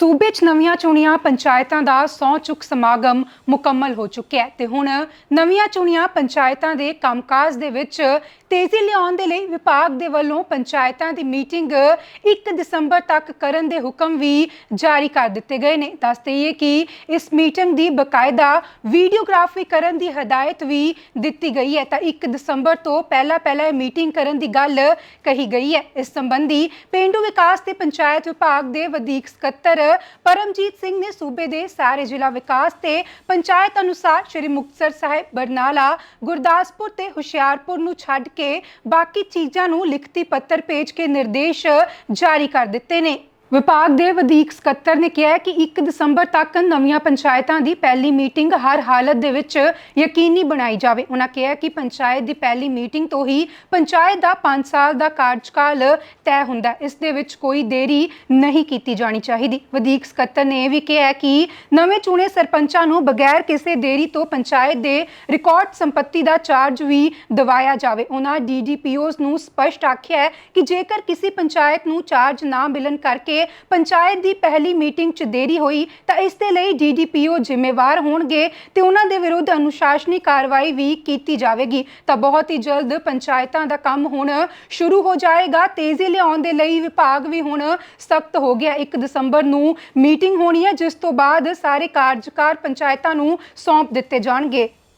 ਸੂਬੇ 'ਚ ਨਵੀਆਂ ਚੁਣੀਆਂ ਪੰਚਾਇਤਾਂ ਦਾ ਸਹੁੰ ਚੁੱਕ ਸਮਾਗਮ ਮੁਕੰਮਲ ਹੋ ਚੁੱਕਿਆ ਹੈ ਤੇ ਹੁਣ ਨਵੀਆਂ ਚੁਣੀਆਂ ਪੰਚਾਇਤਾਂ ਦੇ ਕੰਮਕਾਜ ਦੇ ਵਿੱਚ ਤੇਜ਼ੀ ਲਿਆਉਣ ਦੇ ਲਈ ਵਿਭਾਗ ਦੇ ਵੱਲੋਂ ਪੰਚਾਇਤਾਂ ਦੀ ਮੀਟਿੰਗ 1 ਦਸੰਬਰ ਤੱਕ ਕਰਨ ਦੇ ਹੁਕਮ ਵੀ ਜਾਰੀ ਕਰ ਦਿੱਤੇ ਗਏ ਨੇ। ਦੱਸ ਹੀ ਕਿ ਇਸ ਮੀਟਿੰਗ ਦੀ ਬਕਾਇਦਾ ਵੀਡੀਓਗ੍ਰਾਫੀ ਕਰਨ ਦੀ ਹਦਾਇਤ ਵੀ ਦਿੱਤੀ ਗਈ ਹੈ। ਤਾਂ 1 ਦਸੰਬਰ ਤੋਂ ਪਹਿਲਾਂ ਪਹਿਲਾਂ ਇਹ ਮੀਟਿੰਗ ਕਰਨ ਦੀ ਗੱਲ ਕਹੀ ਗਈ ਹੈ। ਇਸ ਸੰਬੰਧੀ ਪਿੰਡੂ ਵਿਕਾਸ ਤੇ ਪੰਚਾਇਤ ਵਿਭਾਗ ਦੇ ਵਧੀਕ ਸਕੱਤਰ ਪਰਮਜੀਤ ਸਿੰਘ ਨੇ ਸੂਬੇ ਦੇ ਸਾਰੇ ਜ਼ਿਲ੍ਹਾ ਵਿਕਾਸ ਤੇ ਪੰਚਾਇਤ ਅਨੁਸਾਰ ਸ਼੍ਰੀ ਮੁਕਤਸਰ ਸਾਹਿਬ, ਬਰਨਾਲਾ, ਗੁਰਦਾਸਪੁਰ ਤੇ ਹੁਸ਼ਿਆਰਪੁਰ ਨੂੰ ਛੱਡ ਕੇ ਬਾਕੀ ਚੀਜ਼ਾਂ ਨੂੰ ਲਿਖਤੀ ਪੱਤਰ ਭੇਜ ਕੇ ਨਿਰਦੇਸ਼ ਜਾਰੀ ਕਰ ਦਿੱਤੇ ਨੇ। ਵਿਭਾਗ ਦੇ ਵਧੀਕ ਸਕੱਤਰ ਨੇ ਕਿਹਾ ਕਿ 1 ਦਸੰਬਰ ਤੱਕ ਨਵੀਆਂ ਪੰਚਾਇਤਾਂ ਦੀ ਪਹਿਲੀ ਮੀਟਿੰਗ ਹਰ ਹਾਲਤ ਦੇ ਵਿੱਚ ਯਕੀਨੀ ਬਣਾਈ ਜਾਵੇ। ਉਹਨਾਂ ਕਿਹਾ ਕਿ ਪੰਚਾਇਤ ਦੀ ਪਹਿਲੀ ਮੀਟਿੰਗ ਤੋਂ ਹੀ ਪੰਚਾਇਤ ਦਾ 5 ਸਾਲ ਦਾ ਕਾਰਜਕਾਲ ਤੈਅ ਹੁੰਦਾ ਇਸ ਦੇ ਵਿੱਚ ਕੋਈ ਦੇਰੀ ਨਹੀਂ ਕੀਤੀ ਜਾਣੀ ਚਾਹੀਦੀ। ਵਧੀਕ ਸਕੱਤਰ ਨੇ ਇਹ ਵੀ ਕਿਹਾ ਕਿ ਨਵੇਂ ਚੁਣੇ ਸਰਪੰਚਾਂ ਨੂੰ ਬਗੈਰ ਕਿਸੇ ਦੇਰੀ ਤੋਂ ਪੰਚਾਇਤ ਦੇ ਰਿਕਾਰਡ ਸੰਪਤੀ ਦਾ ਚਾਰਜ ਵੀ ਦਿਵਾਇਆ ਜਾਵੇ। ਉਹਨਾਂ ਡੀਡੀਪੀਓਸ ਨੂੰ ਸਪਸ਼ਟ ਆਖਿਆ ਹੈ ਕਿ ਜੇਕਰ ਕਿਸੇ ਪੰਚਾਇਤ ਨੂੰ ਚਾਰਜ ਨਾ ਮਿਲਣ ਕਰਕੇ ਪੰਚਾਇਤ ਦੀ ਪਹਿਲੀ ਮੀਟਿੰਗ 'ਚ ਦੇਰੀ ਹੋਈ ਤਾਂ ਇਸ ਦੇ ਲਈ ਡੀਡੀਪੀਓ ਜ਼ਿੰਮੇਵਾਰ ਹੋਣਗੇ ਤੇ ਉਹਨਾਂ ਦੇ ਵਿਰੁੱਧ ਅਨੁਸ਼ਾਸਨੀ ਕਾਰਵਾਈ ਵੀ ਕੀਤੀ ਜਾਵੇਗੀ। ਤਾਂ ਬਹੁਤ ਹੀ ਜਲਦ ਪੰਚਾਇਤਾਂ ਦਾ ਕੰਮ ਹੁਣ ਸ਼ੁਰੂ ਹੋ ਜਾਏਗਾ। ਤੇਜ਼ੀ ਲਿਆਉਣ ਦੇ ਲਈ ਵਿਭਾਗ ਵੀ ਹੁਣ ਸਖਤ ਹੋ ਗਿਆ। 1 ਦਸੰਬਰ ਨੂੰ ਮੀਟਿੰਗ ਹੋਣੀ ਹੈ, ਜਿਸ ਤੋਂ ਬਾਅਦ ਸਾਰੇ ਕਾਰਜਕਾਰ ਪੰਚਾਇਤਾਂ ਨੂੰ ਸੌਂਪ ਦਿੱਤੇ ਜਾਣਗੇ।